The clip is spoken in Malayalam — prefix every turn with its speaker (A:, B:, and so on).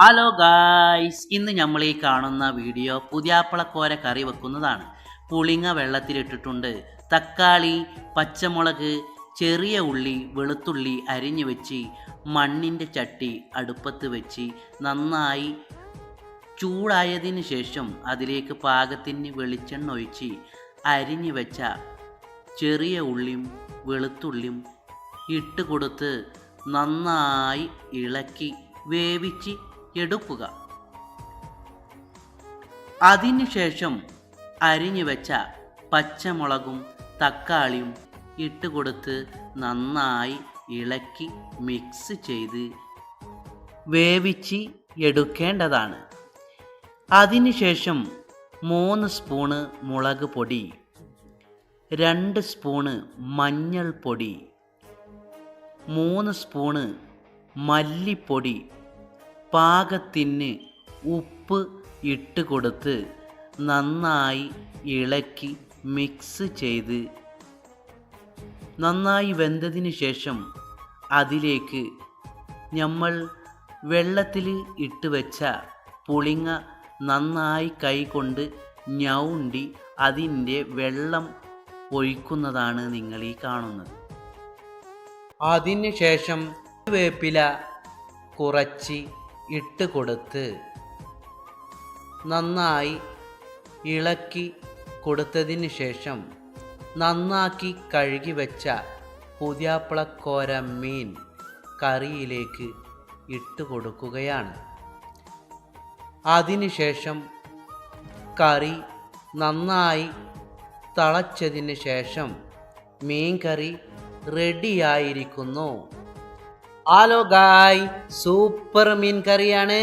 A: ഹലോ ഗായ്സ് ഇന്ന് നമ്മൾ ഈ കാണുന്ന വീഡിയോ പുതിയാപ്പളക്കോര കറി വെക്കുന്നതാണ്. പുളിങ്ങ വെള്ളത്തിലിട്ടിട്ടുണ്ട്. തക്കാളി പച്ചമുളക് ചെറിയ ഉള്ളി വെളുത്തുള്ളി അരിഞ്ഞു വെച്ച് മണ്ണിന്റെ ചട്ടി അടുപ്പത്ത് വെച്ച് നന്നായി ചൂടായതിന് ശേഷം അതിലേക്ക് പാകത്തിന് വെളിച്ചെണ്ണ ഒഴിച്ച് അരിഞ്ഞു വെച്ച ചെറിയ ഉള്ളിയും വെളുത്തുള്ളിയും ഇട്ട് കൊടുത്ത് നന്നായി ഇളക്കി വേവിച്ച് എടുക്കുക. അതിനുശേഷം അരിഞ്ഞു വെച്ച പച്ചമുളകും തക്കാളിയും ഇട്ടുകൊടുത്ത് നന്നായി ഇളക്കി മിക്സ് ചെയ്ത് വേവിച്ച് എടുക്കേണ്ടതാണ്. അതിനുശേഷം മൂന്ന് സ്പൂണ് മുളക് പൊടി രണ്ട് സ്പൂണ് മഞ്ഞൾപ്പൊടി മൂന്ന് സ്പൂണ് മല്ലിപ്പൊടി പാകത്തിന് ഉപ്പ് ഇട്ട് കൊടുത്ത് നന്നായി ഇളക്കി മിക്സ് ചെയ്ത് നന്നായി വെന്തതിന് ശേഷം അതിലേക്ക് നമ്മൾ വെള്ളത്തിൽ ഇട്ട് വെച്ച പുളിങ്ങ നന്നായി കൈകൊണ്ട് ഞൗണ്ടി അതിന്റെ വെള്ളം ഒഴിക്കുന്നതാണ് നിങ്ങൾ ഈ കാണുന്നത്. അതിന് ശേഷം വേപ്പില കുറച്ച് ഇട്ട് കൊടുത്ത് നന്നായി ഇളക്കി കൊടുത്തതിന് ശേഷം നന്നാക്കി കഴുകി വെച്ച പുതിയാപ്പിളക്കോര മീൻ കറിയിലേക്ക് ഇട്ട് കൊടുക്കുകയാണ്. അതിനുശേഷം കറി നന്നായി തളച്ചതിന് ശേഷം മീൻ കറി റെഡിയായിരിക്കുന്നു ഹലോ ഗായ് സൂപ്പർ മീൻ കറിയാണ്.